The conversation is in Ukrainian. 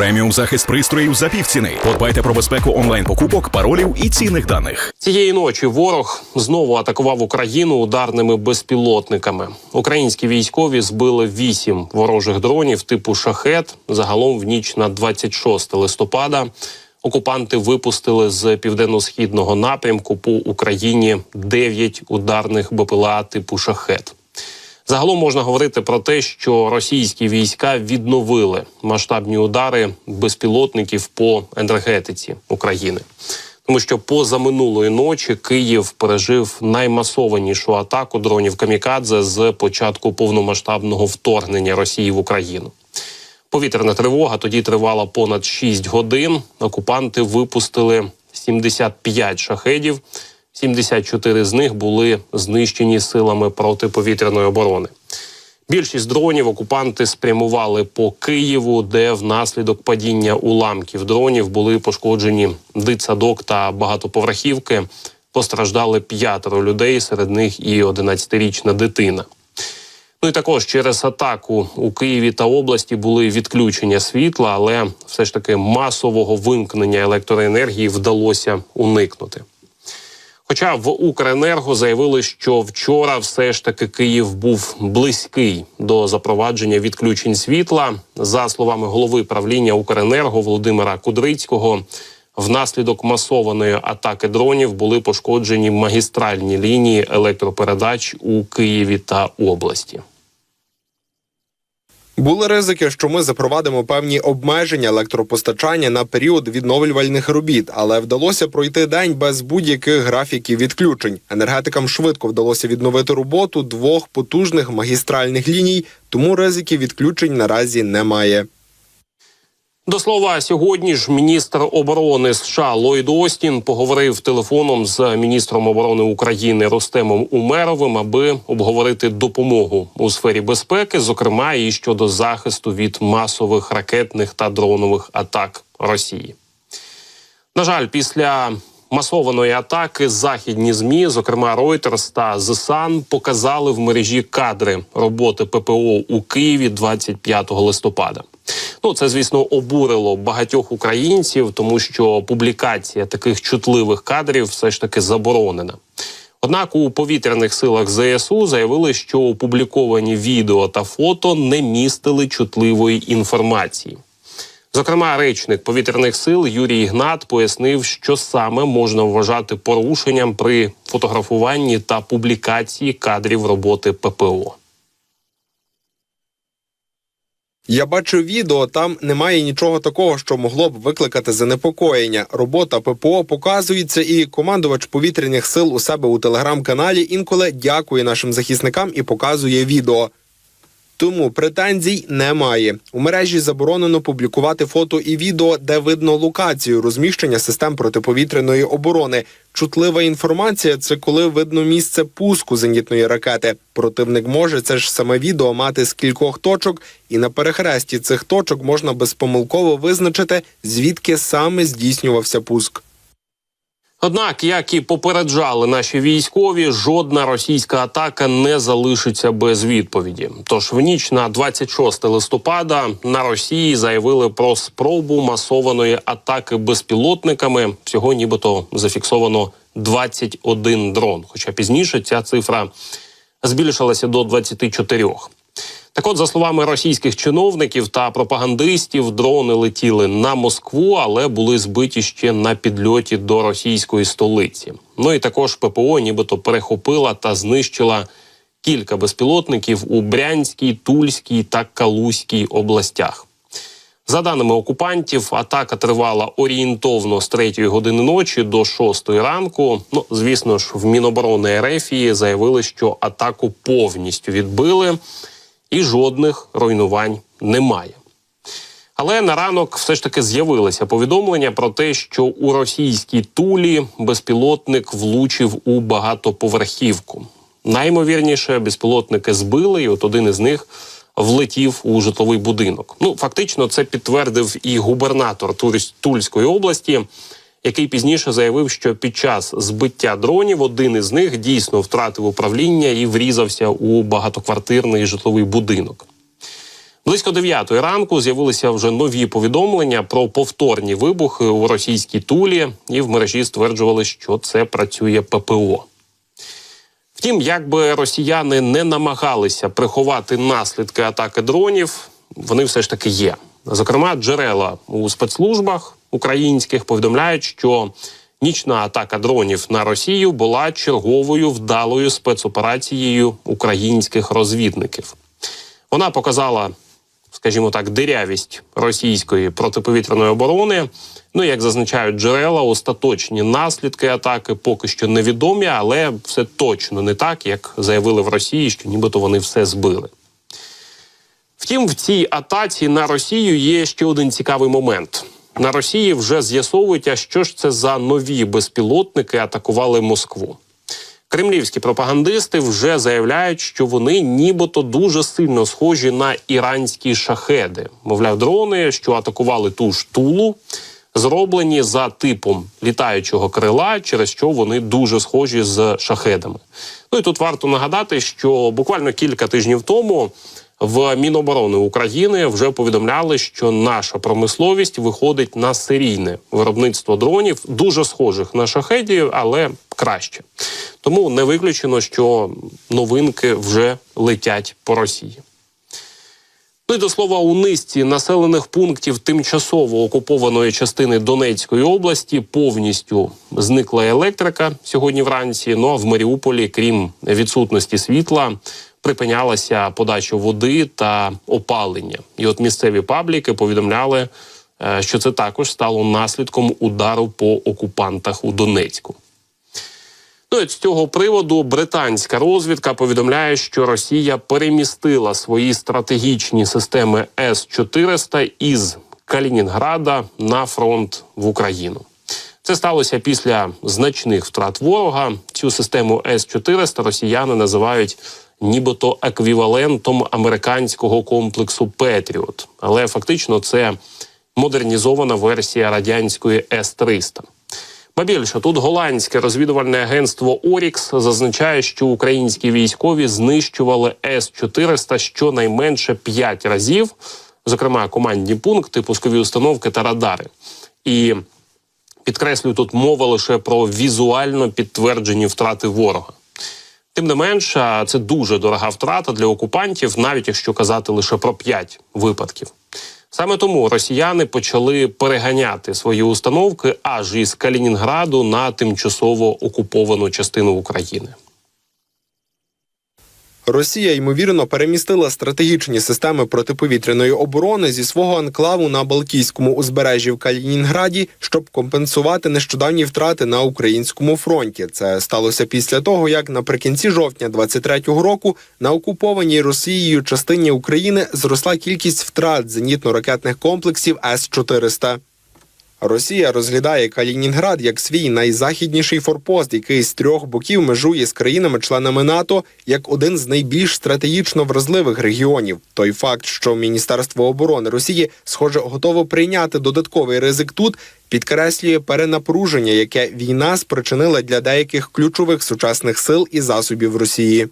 Преміум захист пристроїв за півціни. Подбайте про безпеку онлайн-покупок, паролів і цінних даних. Цієї ночі ворог знову атакував Україну ударними безпілотниками. Українські військові збили вісім ворожих дронів типу шахет. Загалом в ніч на 26 листопада окупанти випустили з південно-східного напрямку по Україні 9 ударних БПЛА типу шахет. Загалом можна говорити про те, що російські війська відновили масштабні удари безпілотників по енергетиці України. Тому що позаминулої ночі Київ пережив наймасованішу атаку дронів Камікадзе з початку повномасштабного вторгнення Росії в Україну. Повітряна тривога тоді тривала понад 6 годин. Окупанти випустили 75 шахедів. 74 з них були знищені силами протиповітряної оборони. Більшість дронів окупанти спрямували по Києву, де внаслідок падіння уламків дронів були пошкоджені дитсадок та багатоповерхівки. Постраждали п'ятеро людей, серед них і 11-річна дитина. Ну і також через атаку у Києві та області були відключення світла, але все ж таки масового вимкнення електроенергії вдалося уникнути. Хоча в Укренерго заявили, що вчора все ж таки Київ був близький до запровадження відключень світла. За словами голови правління Укренерго Володимира Кудрицького, внаслідок масованої атаки дронів були пошкоджені магістральні лінії електропередач у Києві та області. Були ризики, що ми запровадимо певні обмеження електропостачання на період відновлювальних робіт, але вдалося пройти день без будь-яких графіків відключень. Енергетикам швидко вдалося відновити роботу двох потужних магістральних ліній, тому ризиків відключень наразі немає. До слова, сьогодні ж міністр оборони США Ллойд Остін поговорив телефоном з міністром оборони України Ростемом Умеровим, аби обговорити допомогу у сфері безпеки, зокрема і щодо захисту від масових ракетних та дронових атак Росії. На жаль, після масованої атаки західні змі, зокрема Reuters та The Sun, показали в мережі кадри роботи ППО у Києві 25 листопада. Ну, це звісно обурило багатьох українців, тому що публікація таких чутливих кадрів все ж таки заборонена. Однак у повітряних силах ЗСУ заявили, що опубліковані відео та фото не містили чутливої інформації. Зокрема, речник повітряних сил Юрій Ігнат пояснив, що саме можна вважати порушенням при фотографуванні та публікації кадрів роботи ППО. Я бачу відео, там немає нічого такого, що могло б викликати занепокоєння. Робота ППО показується, і командувач повітряних сил у себе у телеграм-каналі інколи дякує нашим захисникам і показує відео. Тому претензій немає. У мережі заборонено публікувати фото і відео, де видно локацію розміщення систем протиповітряної оборони. Чутлива інформація це коли видно місце пуску зенітної ракети. Противник може це ж саме відео мати з кількох точок, і на перехресті цих точок можна безпомилково визначити, звідки саме здійснювався пуск. Однак, як і попереджали наші військові, жодна російська атака не залишиться без відповіді. Тож в ніч на 26 листопада на Росії заявили про спробу масованої атаки безпілотниками. Всього нібито зафіксовано 21 дрон. Хоча пізніше ця цифра збільшилася до 24. Так от, за словами російських чиновників та пропагандистів, дрони летіли на Москву, але були збиті ще на підльоті до російської столиці. Ну і також ППО, нібито перехопила та знищила кілька безпілотників у Брянській, Тульській та Калузькій областях. За даними окупантів, атака тривала орієнтовно з 3 години ночі до 6 ранку. Ну, звісно ж, в Міноборони РФ заявили, що атаку повністю відбили і жодних руйнувань немає. Але на ранок все ж таки з'явилися повідомлення про те, що у російській тулі безпілотник влучив у багатоповерхівку. Наймовірніше, безпілотники збили, і от один із них влетів у житловий будинок. Ну, фактично, це підтвердив і губернатор Тульської області, який пізніше заявив, що під час збиття дронів один із них дійсно втратив управління і врізався у багатоквартирний житловий будинок. Близько 9 ранку з'явилися вже нові повідомлення про повторні вибухи у російській тулі, і в мережі стверджували, що це працює ППО. Втім, як би росіяни не намагалися приховати наслідки атаки дронів, вони все ж таки є. Зокрема, джерела у спецслужбах українських повідомляють, що нічна атака дронів на Росію була черговою вдалою спецоперацією українських розвідників. Вона показала, скажімо так, дирявість російської протиповітряної оборони. Ну, як зазначають джерела, остаточні наслідки атаки поки що невідомі, але все точно не так, як заявили в Росії, що нібито вони все збили. Втім, в цій атаці на Росію є ще один цікавий момент. На Росії вже з'ясовують, а що ж це за нові безпілотники атакували Москву. Кремлівські пропагандисти вже заявляють, що вони нібито дуже сильно схожі на іранські шахеди. Мовляв, дрони, що атакували ту ж тулу, зроблені за типом літаючого крила, через що вони дуже схожі з шахедами. Ну і тут варто нагадати, що буквально кілька тижнів тому в Міноборони України вже повідомляли, що наша промисловість виходить на серійне виробництво дронів, дуже схожих на шахеді, але краще. Тому не виключено, що новинки вже летять по Росії. Ну і до слова, у низці населених пунктів тимчасово окупованої частини Донецької області повністю зникла електрика сьогодні вранці. Ну а в Маріуполі, крім відсутності світла, припинялася подача води та опалення. І от місцеві пабліки повідомляли, е, що це також стало наслідком удару по окупантах у Донецьку. Ну і з цього приводу британська розвідка повідомляє, що Росія перемістила свої стратегічні системи С-400 із Калінінграда на фронт в Україну. Це сталося після значних втрат ворога. Цю систему С-400 росіяни називають нібито еквівалентом американського комплексу Петріот, але фактично це модернізована версія радянської С-300. Ба більше тут голландське розвідувальне агентство Орікс зазначає, що українські військові знищували С-400 щонайменше 5 разів, зокрема командні пункти, пускові установки та радари. І підкреслюю, тут мова лише про візуально підтверджені втрати ворога. Тим не менш, це дуже дорога втрата для окупантів, навіть якщо казати лише про 5 випадків. Саме тому росіяни почали переганяти свої установки аж із Калінінграду на тимчасово окуповану частину України. Росія ймовірно перемістила стратегічні системи протиповітряної оборони зі свого анклаву на Балтійському узбережжі в Калінінграді, щоб компенсувати нещодавні втрати на українському фронті. Це сталося після того, як наприкінці жовтня 23-го року на окупованій Росією частині України зросла кількість втрат зенітно-ракетних комплексів С-400. Росія розглядає Калінінград як свій найзахідніший форпост, який з трьох боків межує з країнами-членами НАТО як один з найбільш стратегічно вразливих регіонів. Той факт, що Міністерство оборони Росії, схоже, готово прийняти додатковий ризик тут, підкреслює перенапруження, яке війна спричинила для деяких ключових сучасних сил і засобів Росії.